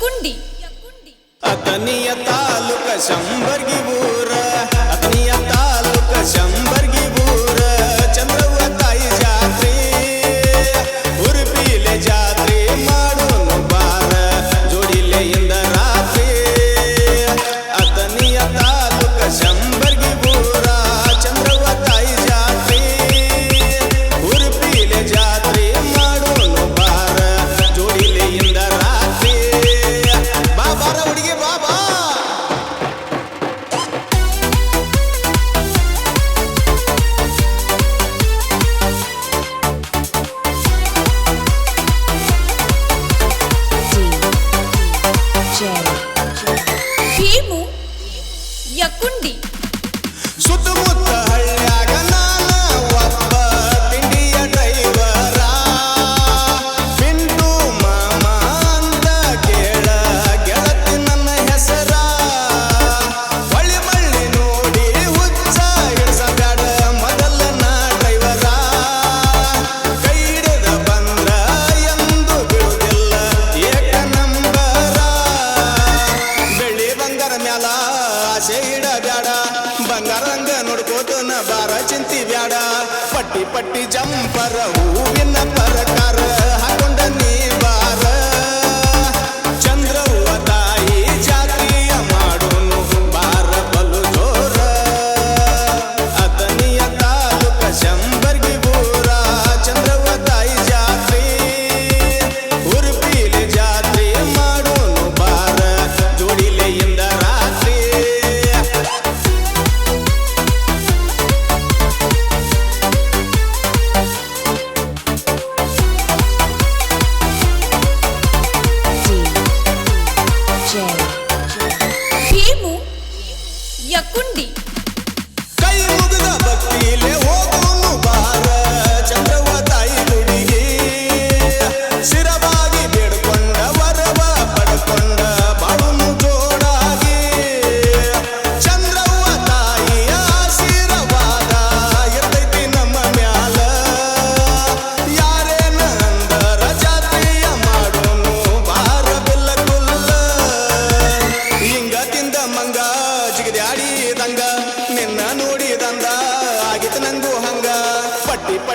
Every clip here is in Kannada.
కుంಡಿ ಅತನಿಯ ತಾಲೂಕ ಶಂಬರ್ಗಿ ಊರ ಪುಂಡಿ ಸುತ್ತಮುತ್ತ ಹಳ್ಳ್ಯಾಗ ನಾನ ಒಬ್ಬ ತಿಂಡಿಯ ಡ್ರೈವರ ಪಿಂಟು ಮಾಮ ಅಂತ ಕೇಳ ಗೆಳತಿ ನನ್ನ ಹೆಸರ ಮಳ್ಳಿ ಮಳ್ಳಿ ನೋಡಿ ಹುಚ್ಚ ಇಳಿಸಬೇಡ ಮೊದಲ ನಾ ಡ್ರೈವರ ಕೈ ಹಿಡಿದ ಬಂದ್ರ ಎಂದು ಬಿಡುವುದಿಲ್ಲ ಏಕ ಬೆಳ್ಳಿ ಬಂಗಾರ ಮ್ಯಾಲ చింతివ్యాడా పట్టి పట్టి జంపర ఊ విన్న పర यकुंडी கைமுகுத பக்தியிலே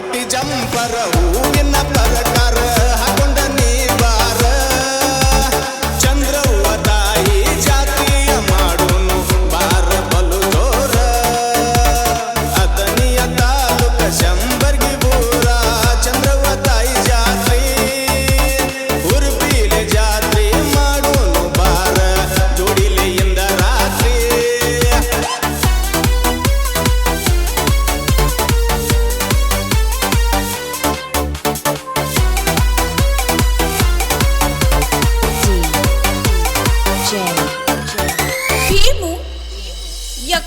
பட்டி ஜம்பரவு என்ன பல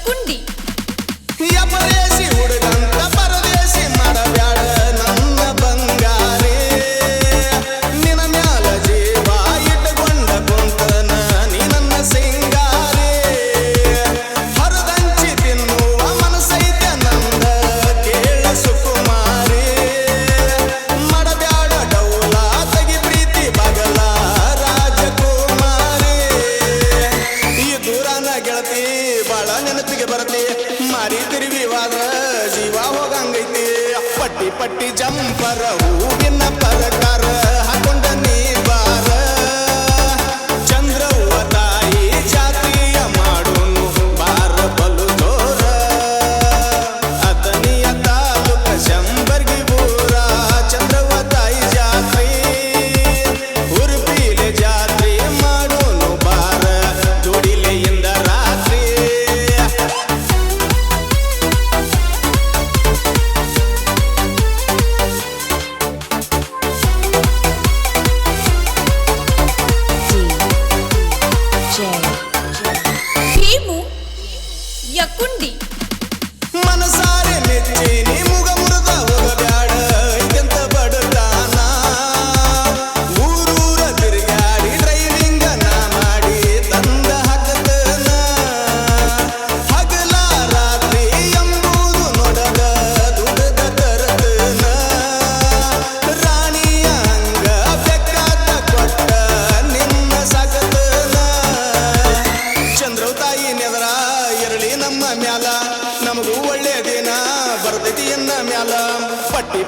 குண்டி ಗಗನತ್ತಿಗೆ ಬರತೆ ಮಾರಿ ತಿರುಗಿ ವಾದ್ರ ಜೀವ ಹೋಗಂಗೈತಿ ಪಟ್ಟಿ ಪಟ್ಟಿ ಜಂಪರ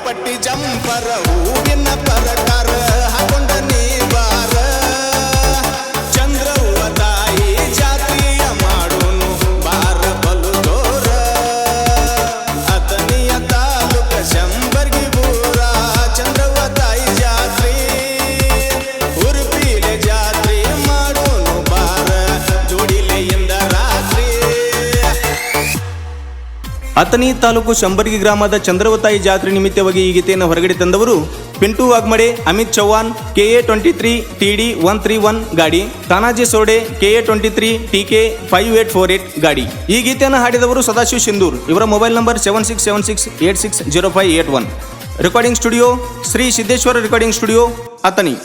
பட்டி ஜம்பரவ ಅತನಿ ತಾಲೂಕು ಶಂಬರ್ಗಿ ಗ್ರಾಮದ ಚಂದ್ರವತಾಯಿ ಜಾತ್ರೆ ನಿಮಿತ್ತವಾಗಿ ಈ ಗೀತೆಯನ್ನು ಹೊರಗಡೆ ತಂದವರು Pintu Wagmade, Amit Chauhan K A twenty three, T D one three one ಗಾಡಿ, Tanaji Sode K A twenty three, T K five eight four eight ಗಾಡಿ. ಈ ಗೀತೆಯನ್ನು ಹಾಡಿದವರು ಸದಾಶಿವ ಸಿಂಧೂರ್. ಇವರ mobile number seven six seven six eight six zero five eight one. Recording studio Shri Siddeshwar recording studio Athani